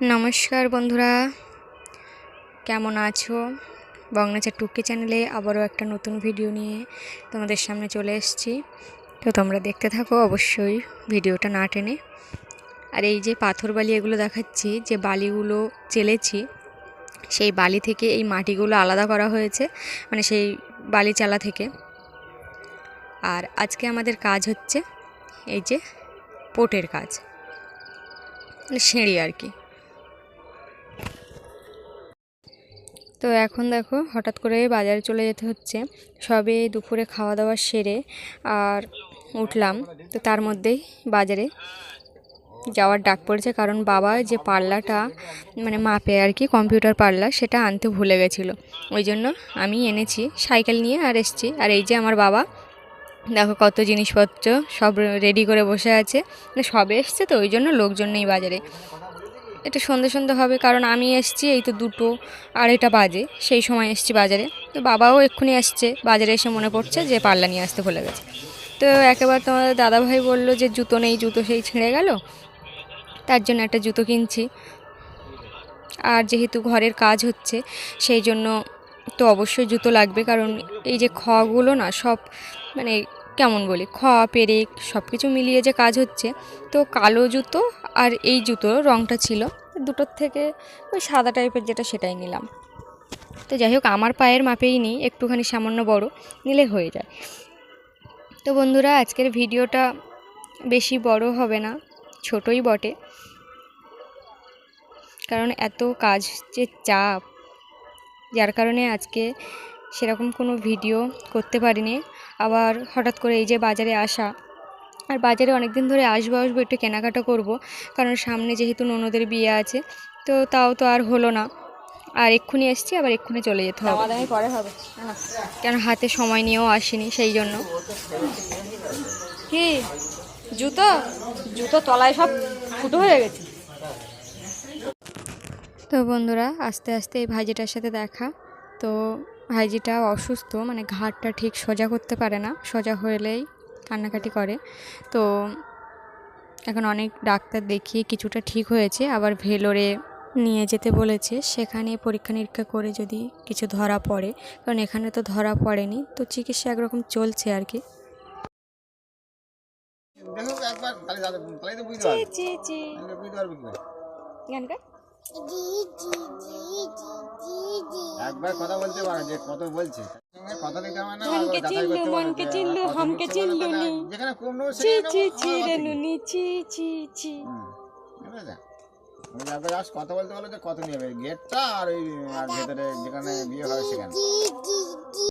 নমস্কার বন্ধুরা। কেমন আছো? বংনাচার টুকি চ্যানেলে আবারও একটা নতুন ভিডিও নিয়ে তোমাদের সামনে চলে এসেছি। তো তোমরা দেখতে থাকো, অবশ্যই ভিডিওটা না টেনে। আর এই যে পাথর বালি এগুলো দেখাচ্ছি, যে বালিগুলো চেলেছি, সেই বালি থেকে এই মাটিগুলো আলাদা করা হয়েছে মানে সেই বালি চালা থেকে। আর আজকে আমাদের কাজ হচ্ছে এই যে পোটের কাজ মানে সিঁড়ি আর কি। তো এখন দেখো হঠাৎ করে বাজারে চলে যেতে হচ্ছে। সবে দুপুরে খাওয়া দাওয়া সেরে আর উঠলাম। তো তার মধ্যেই বাজারে যাওয়ার ডাক পড়েছে কারণ বাবা যে পাল্লাটা মানে মাপে আর কি কম্পিউটার পাল্লা সেটা আনতে ভুলে গেছিল। ওই জন্য আমি এনেছি, সাইকেল নিয়ে আর এসছি। আর এই যে আমার বাবা, দেখো কত জিনিসপত্র সব রেডি করে বসে আছে। সবে এসছে তো, ওই জন্য লোকজন নেই বাজারে। এটা সন্ধে সন্ধে হবে, কারণ আমি এসছি, এই তো দুটো আড়াইটা বাজে, সেই সময় এসছি বাজারে। তো বাবাও এক্ষুনি আসছে, বাজারে এসে মনে পড়ছে যে পাল্লা নিয়ে আসতে ভুলে গেছে। তো একেবারে তোমাদের দাদাভাই বলল যে জুতো নেই, জুতো সেই ছিঁড়ে গেল, তার জন্য একটা জুতো কিনছি। আর যেহেতু ঘরের কাজ হচ্ছে, সেই জন্য তো অবশ্যই জুতো লাগবে, কারণ এই যে খগুলো না, সব মানে কেমন বলি, খ, পেরেক সব কিছু মিলিয়ে যে কাজ হচ্ছে, তো কালো জুতো আর এই জুতোর রঙটা ছিল দুটোর থেকে ওই সাদা টাইপের যেটা সেটাই নিলাম। তো যাই হোক, আমার পায়ের মাপেই নিই, একটুখানি সামান্য বড়, নিলে হয়ে যায়। তো বন্ধুরা, আজকের ভিডিওটা বেশি বড় হবে না, ছোটই বটে। কারণ এত কাজ যে চাপ, যার কারণে আজকে সেরকম কোনো ভিডিও করতে পারিনি। আবার হঠাৎ করে এই যে বাজারে আসা আর বাজারে অনেক দিন ধরে আসব আসব একটু কেনাকাটা করব। কারণ সামনে যেহেতু ননদের বিয়ে আছে তো তাও তো আর হলো না। আর এক্ষুনি এসছি আবার এক্ষুনি চলে যেতে হবে। পরে হবে। কেন হাতে সময় নিয়েও আসিনি সেই জন্য। কি? জুতো? জুতো তলায় সব ফুটো হয়ে গেছে। তো বন্ধুরা আস্তে আস্তে এই ভাইজিটার সাথে দেখা। তো ভাইজিটা অসুস্থ মানে ঘাটটা ঠিক সোজা করতে পারে না। সোজা হলেই কান্নাকাটি করে। তো এখন অনেক ডাক্তার দেখিয়ে কিছুটা ঠিক হয়েছে আবার ভেলোরে নিয়ে যেতে বলেছে। সেখানে পরীক্ষা নিরীক্ষা করে যদি কিছু ধরা পড়ে কারণ এখানে তো ধরা পড়েনি তো চিকিৎসা একরকম চলছে আর কি। একবার কথা বলতে পারো যে কত বলছে। সঙ্গে কথা দিতে হবে না মনকে যাচাই চিনলু, মনকে চিনলু, হামকে চিনলু নি। চি চি চি রে নুনি চি চি চি কথা বলতে বলো যে কত নিয়ে গেটটা আর ওই আর ভেতরে যেখানে বিয়ে হবে সেখানে।